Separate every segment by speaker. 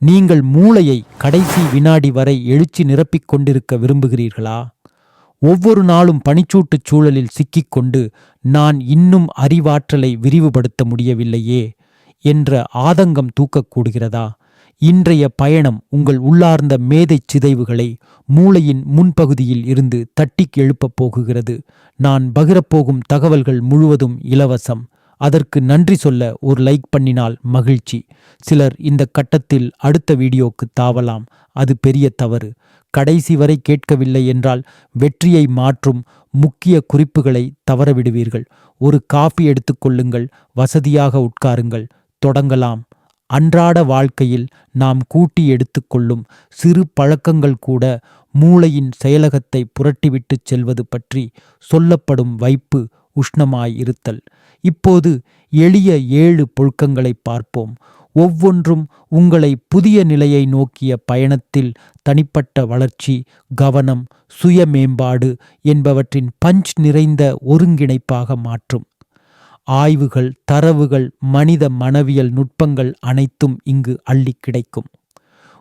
Speaker 1: நீங்கள் மூளையை கடைசி வினாடி வரை எழுச்சி நிரப்பிக் கொண்டிருக்க விரும்புகிறீர்களா? ஒவ்வொரு நாளும் பனிச்சூட்டுச் சூழலில் சிக்கிக்கொண்டு நான் இன்னும் அறிவாற்றலை விரிவுபடுத்த முடியவில்லையே என்ற ஆதங்கம் தூக்கக்கூடுகிறதா? இன்றைய பயணம் உங்கள் உள்ளார்ந்த மேதைச் சிதைவுகளை மூளையின் முன்பகுதியில் இருந்து தட்டிக் எழுப்பப் போகுகிறது. நான் பகிரப்போகும் தகவல்கள் முழுவதும் இலவசம். அதற்கு நன்றி சொல்ல ஒரு லைக் பண்ணினால் மகிழ்ச்சி. சிலர் இந்த கட்டத்தில் அடுத்த வீடியோக்கு தாவலாம். அது பெரிய தவறு. கடைசி வரை கேட்கவில்லை என்றால் வெற்றியை மாற்றும் முக்கிய குறிப்புகளை தவறவிடுவீர்கள். ஒரு காஃபி எடுத்துக்கொள்ளுங்கள் வசதியாக உட்காருங்கள். தொடங்கலாம். அன்றாட வாழ்க்கையில் நாம் கூட்டி எடுத்துக்கொள்ளும் சிறு பழக்கங்கள் கூட மூளையின் செயலகத்தை புரட்டிவிட்டுச் செல்வது பற்றி சொல்லப்படும் வைப்பு உஷ்ணமாய் இருத்தல். இப்போது எளிய ஏழு பொழுக்கங்களை பார்ப்போம். ஒவ்வொன்றும் உங்களை புதிய நிலையை நோக்கிய பயணத்தில் தனிப்பட்ட வளர்ச்சி கவனம் சுய மேம்பாடு என்பவற்றின் பஞ்ச் நிறைந்த ஒருங்கிணைப்பாக மாற்றும். ஆய்வுகள் தரவுகள் மனித மனவியல் நுட்பங்கள் அனைத்தும் இங்கு அள்ளி கிடைக்கும்.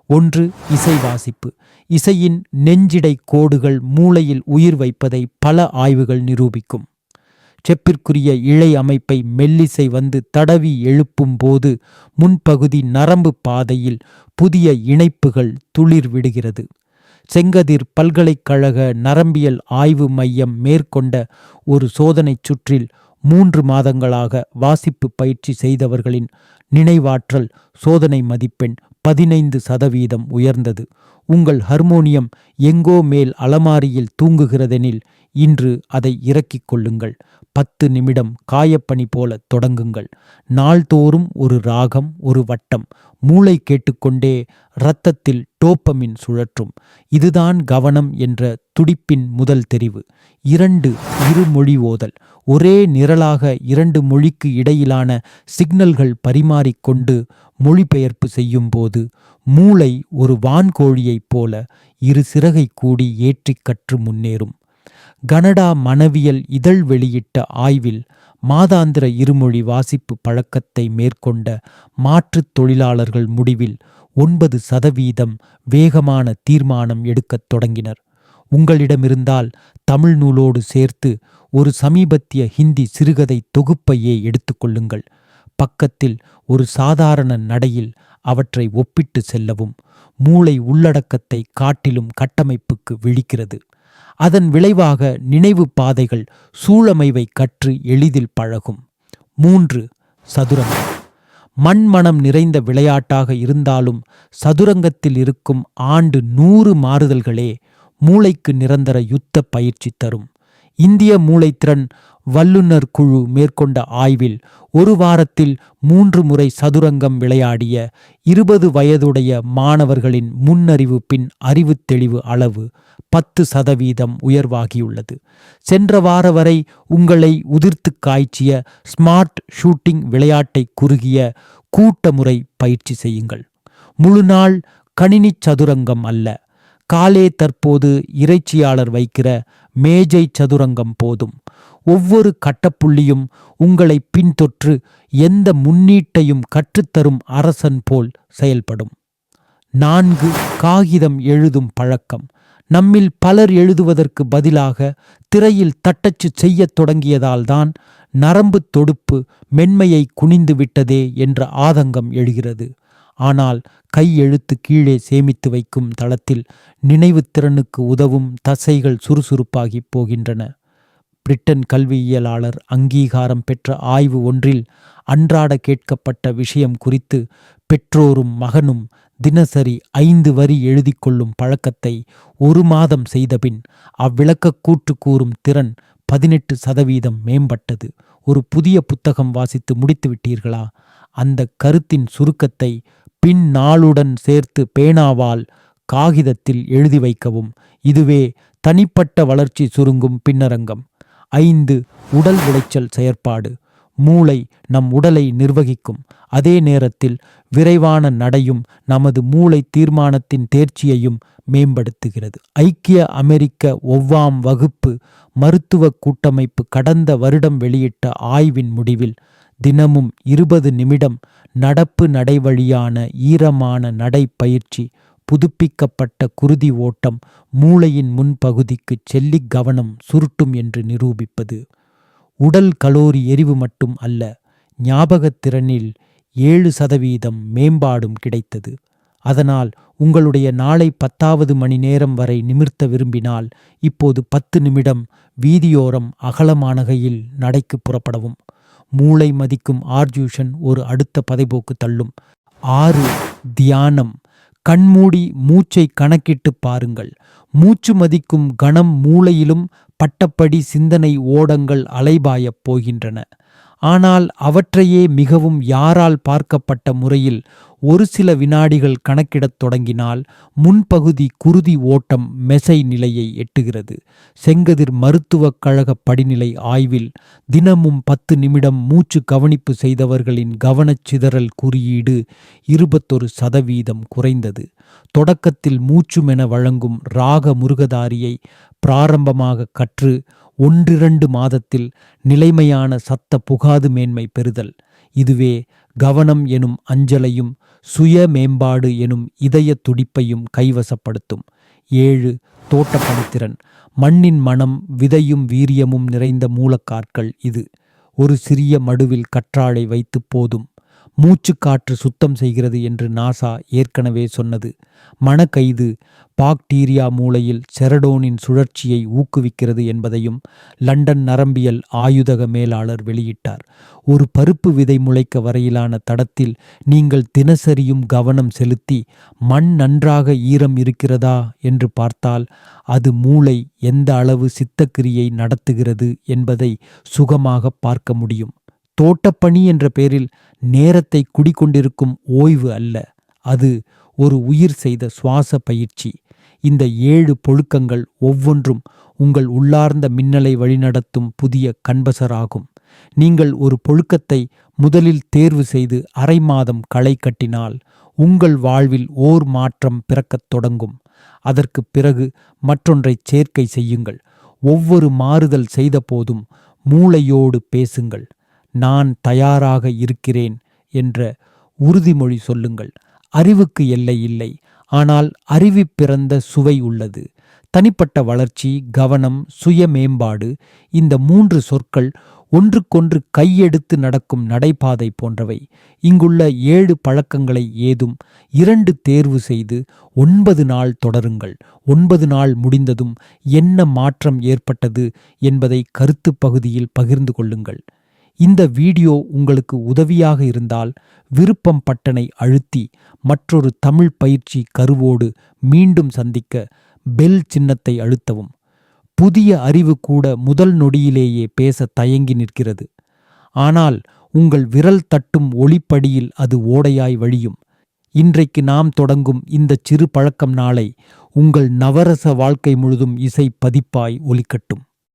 Speaker 1: ஒன்று இசை வாசிப்பு. இசையின் நெஞ்சிடை கோடுகள் மூளையில் உயிர் வைப்பதை பல ஆய்வுகள் நிரூபிக்கும். செப்பிற்குரிய இழை அமைப்பை மெல்லிசை வந்து தடவி எழுப்பும் போது முன்பகுதி நரம்பு பாதையில் புதிய இணைப்புகள் துளிர் விடுகிறது. செங்கதிர் பல்கலைக்கழக நரம்பியல் ஆய்வு மையம் மேற்கொண்ட ஒரு சோதனைச் சுற்றில் மூன்று மாதங்களாக வாசிப்பு பயிற்சி செய்தவர்களின் நினைவாற்றல் சோதனை மதிப்பெண் பதினைந்து சதவீதம் உயர்ந்தது. உங்கள் ஹர்மோனியம் எங்கோ மேல் அலமாரியில் தூங்குகிறதெனில் இன்று அதை இறக்கிக் கொள்ளுங்கள். பத்து நிமிடம் காயப்பணி போல தொடங்குங்கள். நாள்தோறும் ஒரு ராகம் ஒரு வட்டம். மூளை கேட்டுக்கொண்டே இரத்தத்தில் டோப்பமின் சுழற்றும். இதுதான் கவனம் என்ற துடிப்பின் முதல் தெரிவு. இரண்டு இருமொழி ஓதல். ஒரே நிரலாக இரண்டு மொழிக்கு இடையிலான சிக்னல்கள் பரிமாறிக்கொண்டு மொழிபெயர்ப்பு செய்யும்போது மூளை ஒரு வான்கோழியைப் போல இரு சிறகை கூடி ஏற்றிக் கற்று முன்னேறும். கனடா மனவியல் இதழ் வெளியிட்ட ஆய்வில் மாதாந்திர இருமொழி வாசிப்பு பழக்கத்தை மேற்கொண்ட மாற்றுத் தொழிலாளர்கள் முடிவில் ஒன்பது சதவீதம் வேகமான தீர்மானம் எடுக்கத் தொடங்கினர். உங்களிடமிருந்தால் தமிழ் நூலோடு சேர்த்து ஒரு சமீபத்திய ஹிந்தி சிறுகதை தொகுப்பையே எடுத்துக்கொள்ளுங்கள் பக்கத்தில் ஒரு சாதாரண நடையில் அவற்றை ஒப்பிட்டு செல்லவும். மூளை உள்ளடக்கத்தை காட்டிலும் கட்டமைப்புக்கு விழிக்கிறது. அதன் விளைவாக நினைவு பாதைகள் சூழமைவை கற்று எளிதில் பழகும். மூன்று சதுரங்கம் மண்மணம் நிறைந்த விளையாட்டாக இருந்தாலும் சதுரங்கத்தில் இருக்கும் ஆண்டு நூறு மாறுதல்களே மூளைக்கு நிரந்தர யுத்த பயிற்சி தரும். இந்திய மூளைத்திறன் வல்லுநர் குழு மேற்கொண்ட ஆய்வில் ஒரு வாரத்தில் மூன்று முறை சதுரங்கம் விளையாடிய இருபது வயதுடைய மாணவர்களின் முன்னறிவு பின் அறிவு தெளிவு அளவு பத்து சதவீதம் உயர்வாகியுள்ளது. சென்ற வார வரை உங்களை உதிர்த்து காய்ச்சிய ஸ்மார்ட் ஷூட்டிங் விளையாட்டை குறுகிய கூட்டமுறை பயிற்சி செய்யுங்கள். முழுநாள் கணினி சதுரங்கம் அல்ல. காலே தற்போது இறைச்சியாளர் வைக்கிற மேஜை சதுரங்கம் போதும். ஒவ்வொரு கட்டப்புள்ளியும் உங்களை பின்தொற்று எந்த முன்னீட்டையும் கற்றுத்தரும் அரசன் போல் செயல்படும். நான்கு காகிதம் எழுதும் பழக்கம். நம்மில் பலர் எழுதுவதற்கு பதிலாக திரையில் தட்டச்சு செய்யத் தொடங்கியதால்தான் நரம்பு தொடுப்பு மென்மையை குனிந்து விட்டதே என்ற ஆதங்கம் எழுகிறது. ஆனால் கையெழுத்து கீழே சேமித்து வைக்கும் தளத்தில் நினைவுத்திறனுக்கு உதவும் தசைகள் சுறுசுறுப்பாகிப் போகின்றன. பிரிட்டன் கல்வியியலாளர் அங்கீகாரம் பெற்ற ஆய்வு ஒன்றில் அன்றாட கேட்கப்பட்ட விஷயம் குறித்து பெற்றோரும் மகனும் தினசரி ஐந்து வரி எழுதி கொள்ளும் பழக்கத்தை ஒரு மாதம் செய்தபின் அவ்விளக்கக் கூற்று கூறும் திறன் பதினெட்டு சதவீதம் மேம்பட்டது. ஒரு புதிய புத்தகம் வாசித்து முடித்து விட்டீர்களா? அந்த கருத்தின் சுருக்கத்தை பின் நாளுடன் சேர்த்து பேனாவால் காகிதத்தில் எழுதி வைக்கவும். இதுவே தனிப்பட்ட வளர்ச்சி சுருங்கும் பின்னரங்கம். ஐந்து உடல் உளைச்சல் செயற்பாடு. மூளை நம் உடலை நிர்வகிக்கும். அதே நேரத்தில் விரைவான நடையும் நமது மூளை தீர்மானத்தின் தேர்ச்சியையும் மேம்படுத்துகிறது. ஐக்கிய அமெரிக்க ஒவ்வாம் வகுப்பு மருத்துவ கூட்டமைப்பு கடந்த வருடம் வெளியிட்ட ஆய்வின் முடிவில் தினமும் இருபது நிமிடம் நடப்பு நடைவழியான ஈரமான நடைப்பயிற்சி புதுப்பிக்கப்பட்ட குருதி ஓட்டம் மூளையின் முன்பகுதிக்கு செல்லிக் கவனம் சுருட்டும் என்று நிரூபிப்பது. உடல் கலோரி எரிவு மட்டும் அல்ல ஞாபகத்திறனில் ஏழு சதவீதம் மேம்பாடும் கிடைத்தது. அதனால் உங்களுடைய நாளை பத்தாவது மணி நேரம் வரை நிமிர்த்த விரும்பினால் இப்போது பத்து நிமிடம் வீதியோரம் அகலமானகையில் நடைக்கு புறப்படவும். மூளை மதிக்கும் ஆர்ஜூஷன் ஒரு அடுத்த பதைபோக்கு தள்ளும். ஆறு தியானம். கண்மூடி மூச்சை கணக்கிட்டு பாருங்கள். மூச்சு மதிக்கும் கணம் மூளையிலும் பட்டப்படி சிந்தனை ஓடங்கள் அலைபாயப் போகின்றன. ஆனால் அவற்றையே மிகவும் யாரால் பார்க்கப்பட்ட முறையில் ஒரு சில வினாடிகள் கணக்கிடத் தொடங்கினால் முன்பகுதி குருதி ஓட்டம் மெசை நிலையை எட்டுகிறது. செங்கதிர் மருத்துவக் கழக படிநிலை ஆய்வில் தினமும் பத்து நிமிடம் மூச்சு கவனிப்பு செய்தவர்களின் கவனச்சிதறல் குறியீடு இருபத்தொரு சதவீதம் குறைந்தது. தொடக்கத்தில் மூச்சுமென வழங்கும் ராக முருகதாரியை பிராரம்பமாக கற்று ஒன்றிரண்டு மாதத்தில் நிலைமையான சத்த புகாது மேன்மை பெறுதல். இதுவே கவனம் எனும் அஞ்சலையும் சுய மேம்பாடு எனும் இதய துடிப்பையும் கைவசப்படுத்தும். ஏழு தோட்டப்பணித்திறன். மண்ணின் மனம் விதையும் வீரியமும் நிறைந்த மூலக்காற்கள் இது. ஒரு சிறிய மடுவில் கற்றாழை வைத்து போதும். மூச்சுக்காற்று சுத்தம் செய்கிறது என்று நாசா ஏற்கனவே சொன்னது. மனக்கைது பாக்டீரியா மூளையில் செரடோனின் சுழற்சியை ஊக்குவிக்கிறது என்பதையும் லண்டன் நரம்பியல் ஆயுதக மேலாளர் வெளியிட்டார். ஒரு பருப்பு விதை முளைக்க வரையிலான தடத்தில் நீங்கள் தினசரியும் கவனம் செலுத்தி மண் நன்றாக ஈரம் இருக்கிறதா? என்று பார்த்தால் அது மூளை எந்த அளவு சித்தக்கிரியை நடத்துகிறது என்பதை சுகமாக பார்க்க முடியும். தோட்டப்பணி என்ற பெயரில் நேரத்தை குடிக்கொண்டிருக்கும் ஓய்வு அல்ல அது ஒரு உயிர் செய்த சுவாச பயிற்சி. இந்த ஏழு பொழுக்கங்கள் ஒவ்வொன்றும் உங்கள் உள்ளார்ந்த மின்னலை வழிநடத்தும் புதிய கண்பசராகும். நீங்கள் ஒரு பொழுக்கத்தை முதலில் தேர்வு செய்து அரை மாதம் களை கட்டினால் உங்கள் வாழ்வில் ஓர் மாற்றம் பிறக்கத் தொடங்கும். அதற்கு பிறகு மற்றொன்றை சேர்க்கை செய்யுங்கள். ஒவ்வொரு மாறுதல் செய்த போதும் மூளையோடு பேசுங்கள். நான் தயாராக இருக்கிறேன் என்ற உறுதிமொழி சொல்லுங்கள். அறிவுக்கு எல்லை இல்லை. ஆனால் அறிவி பிறந்த சுவை உள்ளது. தனிப்பட்ட வளர்ச்சி கவனம் சுய மேம்பாடு இந்த மூன்று சொற்கள் ஒன்றுக்கொன்று கையெடுத்து நடக்கும் நடைபாதை போன்றவை. இங்குள்ள ஏழு பழக்கங்களை ஏதும் இரண்டு தேர்வு செய்து ஒன்பது நாள் தொடருங்கள். ஒன்பது நாள் முடிந்ததும் என்ன மாற்றம் ஏற்பட்டது என்பதை கருத்து பகுதியில் பகிர்ந்து கொள்ளுங்கள். இந்த வீடியோ உங்களுக்கு உதவியாக இருந்தால் விருப்பம் பட்டனை அழுத்தி மற்றொரு தமிழ் பயிற்சி கருவோடு மீண்டும் சந்திக்க பெல் சின்னத்தை அழுத்தவும். புதிய அறிவு கூட முதல் நொடியிலேயே பேச தயங்கி நிற்கிறது. ஆனால் உங்கள் விரல் தட்டும் ஒளிப்படியில் அது ஓடையாய் வழியும். இன்றைக்கு நாம் தொடங்கும் இந்த சிறு பழக்கம் நாளை உங்கள் நவரச வாழ்க்கை முழுதும் இசை பதிப்பாய் ஒலிக்கட்டும்.